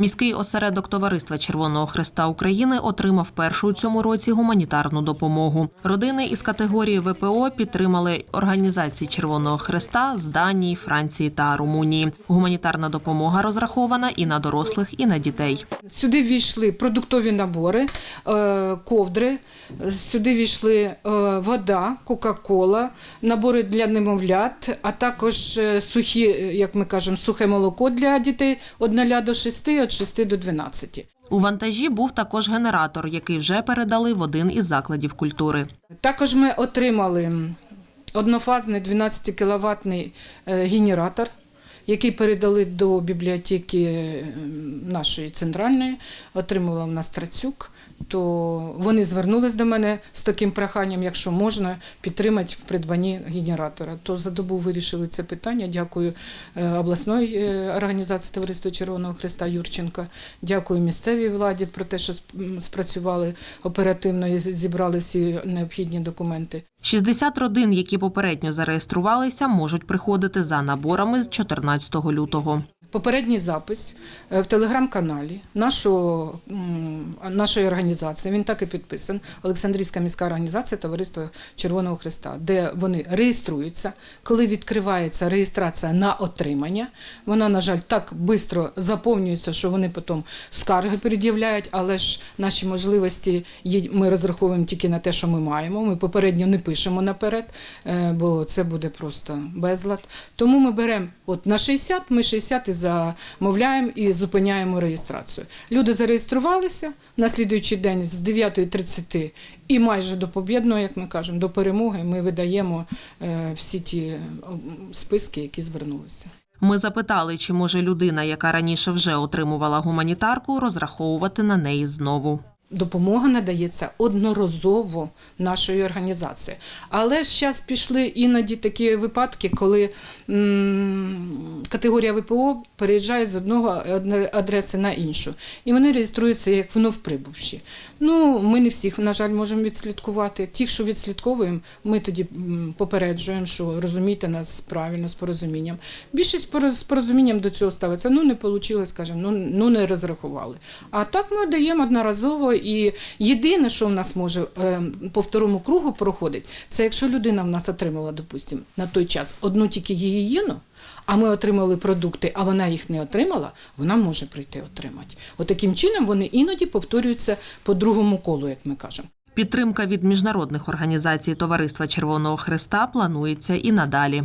Міський осередок Товариства Червоного Христа України отримав першу у цьому році гуманітарну допомогу. Родини із категорії ВПО підтримали організації Червоного Христа з Данії, Франції та Румунії. Гуманітарна допомога розрахована і на дорослих, і на дітей. Сюди війшли продуктові набори, е, ковдри, сюди війшли е, вода, Кока-Кола, набори для немовлят, а також е, сухі, як ми кажемо, сухе молоко для дітей від 0 до 6, від 6 до 12. У вантажі був також генератор, який вже передали в один із закладів культури. Також ми отримали однофазний 12 кіловатний е, генератор, який передали до бібліотеки е, нашої центральної, отримала в нас Трацюк. То вони звернулись до мене з таким проханням, якщо можна, підтримати в придбанні генератора. То за добу вирішили це питання. Дякую е, обласної е, організації Товариства Червоного Христа Юрченка. Дякую місцевій владі про те, що сп- спрацювали оперативно і зібрали всі необхідні документи. 60 родин, які попередньо зареєструвалися, можуть приходити за наборами з 14 лютого. Попередній запис е, в телеграм-каналі нашого, нашої організації, він так і підписан, Олександрійська міська організація Товариства Червоного Христа, де вони реєструються. Коли відкривається реєстрація на отримання, вона, на жаль, так швидко заповнюється, що вони потім скарги пред'являють, але ж наші можливості ми розраховуємо тільки на те, що ми маємо. Ми попередньо не пишемо наперед, е, бо це буде просто безлад. Тому ми беремо от на 60, ми 60 і замовляємо і зупиняємо реєстрацію. Люди зареєструвалися на слідуючий день з 9.30 і майже до побєдного, як ми кажемо, до перемоги ми видаємо е, всі ті е, списки, які звернулися. Ми запитали, чи може людина, яка раніше вже отримувала гуманітарку, розраховувати на неї знову. Допомога надається одноразово нашої організації. Але зараз пішли іноді такі випадки, коли м, категорія ВПО переїжджає з одного адреси на іншу. І вони реєструються як вновь прибувші. Ну, ми не всіх, на жаль, можемо відслідкувати. Ті, що відслідковуємо, ми тоді попереджуємо, що розумійте нас правильно з порозумінням. Більшість з порозумінням до цього ставиться. Ну, не вийшло, скажімо, ну, ну не розрахували. А так ми даємо одноразово. І єдине, що в нас може е, по второму кругу проходить, це якщо людина в нас отримала, допустимо, на той час одну тільки гігієну, а ми отримали продукти, а вона їх не отримала, вона може прийти отримати. От таким чином вони іноді повторюються по другому колу, як ми кажемо. Підтримка від міжнародних організацій Товариства Червоного Христа планується і надалі.